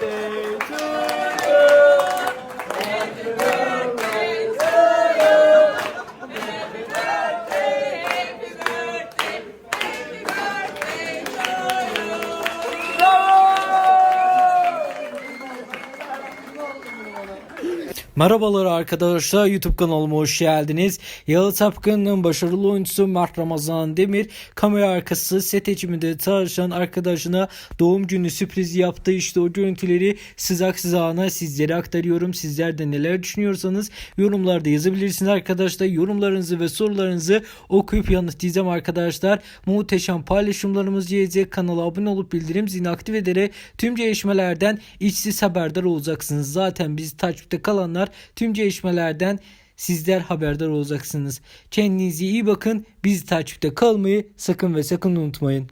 때 Merhabalar arkadaşlar YouTube kanalıma hoş geldiniz. Yalı Tapkan'ın başarılı oyuncusu Mert Ramazan Demir kamera arkası set ekibinde çalışan arkadaşına doğum günü sürprizi yaptı. İşte o görüntüleri sızak sızağına sizlere aktarıyorum. Sizler de neler düşünüyorsanız yorumlarda yazabilirsiniz arkadaşlar. Yorumlarınızı ve sorularınızı okuyup yanıtlayacağım arkadaşlar. Muhteşem paylaşımlarımız gelecek. Kanala abone olup bildirim zilini aktif ederek tüm gelişmelerden içsiz haberdar olacaksınız. Zaten bizi takipte kalanlar tüm gelişmelerden sizler haberdar olacaksınız. Kendinize iyi bakın. Bizi takipte kalmayı sakın ve sakın unutmayın.